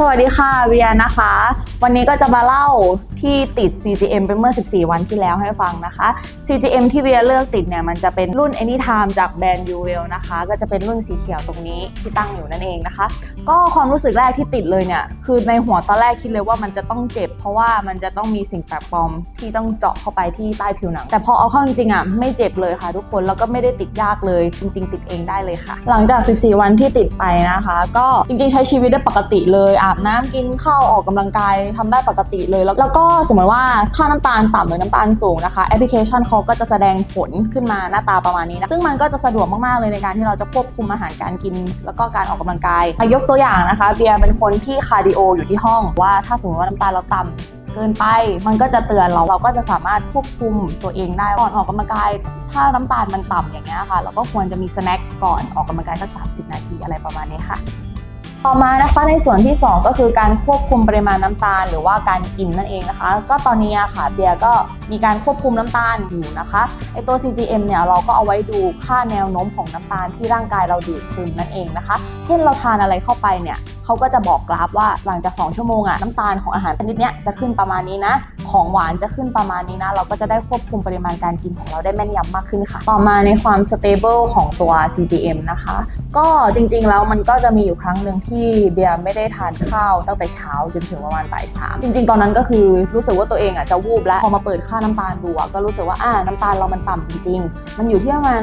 สวัสดีค่ะเวียนะคะ วันนี้ก็จะมาเล่าที่ติด CGM ไปเมื่อ 14 วันที่แล้วให้ฟังนะคะ CGM ที่เวียเลือกติดเนี่ยมันจะเป็นรุ่น Anytime จากแบรนด์ u w e l นะคะ ก็จะเป็นรุ่นสีเขียวตรงนี้ที่ตั้งอยู่นั่นเองนะคะ ก็ความรู้สึกแรกที่ติดเลยเนี่ย คือในหัวตอนแรกคิดเลยว่ามันจะต้องเจ็บ เพราะว่ามันจะต้องมีสิ่งแปลกปลอมที่ต้องเจาะเข้าไปที่ใต้ผิวหนัง แต่พอเอาเข้าจริงๆอะไม่เจ็บเลยค่ะ ทุกคนแล้วก็ไม่ได้ติดยากเลยจริง ๆ ติดเองได้เลยค่ะ หลังจาก 14 วันที่ติดไปนะคะ ก็จริงๆ ใช้ชีวิตได้ปกติเลยอาบน้ำกินข้าวออกกำลังกายทำได้ปกติเลยแล้วก็สมมติว่าค่าน้ำตาลต่ำหรือน้ำตาลสูงนะคะแอปพลิเคชันเขาก็จะแสดงผลขึ้นมาหน้าตาประมาณนี้นะซึ่งมันก็จะสะดวกมากๆเลยในการที่เราจะควบคุมอาหารการกิน แล้วก็การออกกำลังกายยกตัวอย่างนะคะเบียร์เป็นคนที่คาร์ดิโออยู่ที่ห้องว่าถ้าสมมติว่าน้ำตาลเราต่ำเกินไป มันก็จะเตือนเราเราก็จะสามารถควบคุมตัวเองได้ก่อนออกกำลังกาย ถ้าน้ำตาลมันต่ำอย่างเงี้ยค่ะ เราก็ควรจะมีสแน็คก่อนออกกำลังกายสัก 30 นาทีอะไรประมาณนี้ค่ะ ต่อมานะคะในส่วนที่ 2 ก็คือการควบคุมปริมาณน้ำตาล หรือว่าการกินนั่นเองนะคะ ก็ตอนนี้อะค่ะเบียร์ก็มีการควบคุมน้ำตาลอยู่นะคะไอตัว CGM เนี่ยเราก็เอาไว้ดูค่าแนวโน้มของน้ำตาลที่ร่างกายเราดูดซึมนั่นเองนะคะ เช่นเราทานอะไรเข้าไปเนี่ยเขาก็จะบอกกราฟว่าหลังจาก 2 ชั่วโมงอะน้ำตาลของอาหารชนิดเนี้ยจะขึ้นประมาณนี้นะ ของหวานจะขึ้นประมาณนี้นะ เราก็จะได้ควบคุมปริมาณการกินของเราได้แม่นยำมากขึ้นค่ะ ต่อมาในความ stable ของตัว CGM นะคะ ก็จริงๆแล้วมันก็จะมีอยู่ครั้งหนึ่งที่เบียร์ไม่ได้ทานข้าวตั้งแต่เช้าจนถึงประมาณบ่ายสามจริงๆ ตอนนั้นก็คือรู้สึกว่าตัวเองอะจะวูบแล้วพอมาเปิดค่าน้ำตาลดูอะก็รู้สึกว่าอ่าน้ำตาลเรามันต่ำจริง ๆ มันอยู่ที่ประมาณ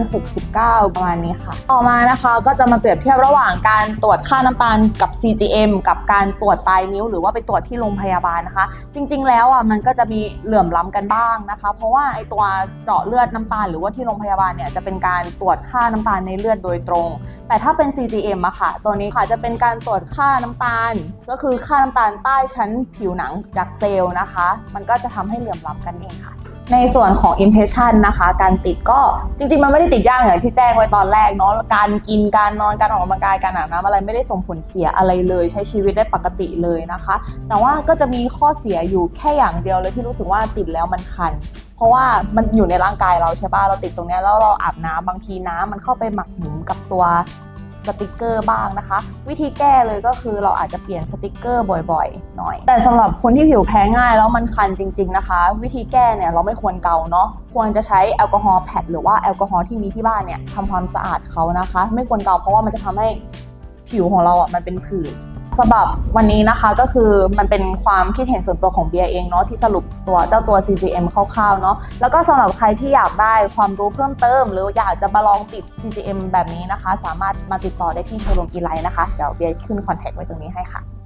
69 ประมาณนี้ค่ะ ต่อมานะคะก็จะมาเปรียบเทียบระหว่างการตรวจค่าน้ำตาลกับ CGM กับการตรวจปลายนิ้ว หรือว่าไปตรวจที่โรงพยาบาลนะคะ จริง ๆ แล้วอะมันก็จะมีเหลื่อมล้ำกันบ้างนะคะ เพราะว่าไอตัวเจาะเลือดน้ำตาล หรือว่าที่โรงพยาบาลเนี่ยจะเป็นการตรวจค่าน้ำตาลในเลือดโดยตรง แต่ถ้าเป็น CGM อะค่ะ ตัวนี้ค่ะจะเป็นการตรวจค่าน้ำตาล ก็คือค่าน้ำตาลใต้ชั้นผิวหนังจากเซลล์นะคะ มันก็จะทำให้เหลื่อมล้ำกันเองค่ะ ในส่วนของ impression นะคะ การติดก็จริง ๆ มันไม่ได้ติดยากอย่างที่แจ้งไว้ตอนแรกเนาะการกินการนอนการออกกำลังกายการอาบน้ำอะไรไม่ได้ส่งผลเสียอะไรเลย ใช้ชีวิตได้ปกติเลยนะคะ แต่ว่าก็จะมีข้อเสียอยู่แค่อย่างเดียวเลยที่รู้สึกว่าติดแล้วมันคัน เพราะว่ามันอยู่ในร่างกายเราใช่ป่ะเราติดตรงเนี้ยแล้วเราอาบน้ำบางทีน้ำมันเข้าไปหมักหมมกับตัว สติกเกอร์บ้างนะคะ วิธีแก้เลยก็คือเราอาจจะเปลี่ยนสติกเกอร์บ่อยๆ หน่อย แต่สำหรับคนที่ผิวแพ้ง่ายแล้วมันคันจริง ๆนะคะ วิธีแก้เนี่ยเราไม่ควรเกาเนาะควรจะใช้แอลกอฮอล์แพดหรือว่าแอลกอฮอล์ที่มีที่บ้านเนี่ยทำความสะอาดเขานะคะ ไม่ควรเกาเพราะว่ามันจะทำให้ผิวของเราอะมันเป็นผื่น สำหรับวันนี้นะคะก็คือมันเป็นความคิดเห็นส่วนตัวของเบียเองเนาะที่สรุปตัวเจ้าตัว CGM คร่าวๆเนาะแล้วก็สำหรับใครที่อยากได้ความรู้เพิ่มเติม หรืออยากจะมาลองติด CGM แบบนี้นะคะ สามารถมาติดต่อได้ที่โชว์รูมอีไลน์นะคะ เดี๋ยวเบียขึ้นคอนแทคไว้ตรงนี้ให้ค่ะ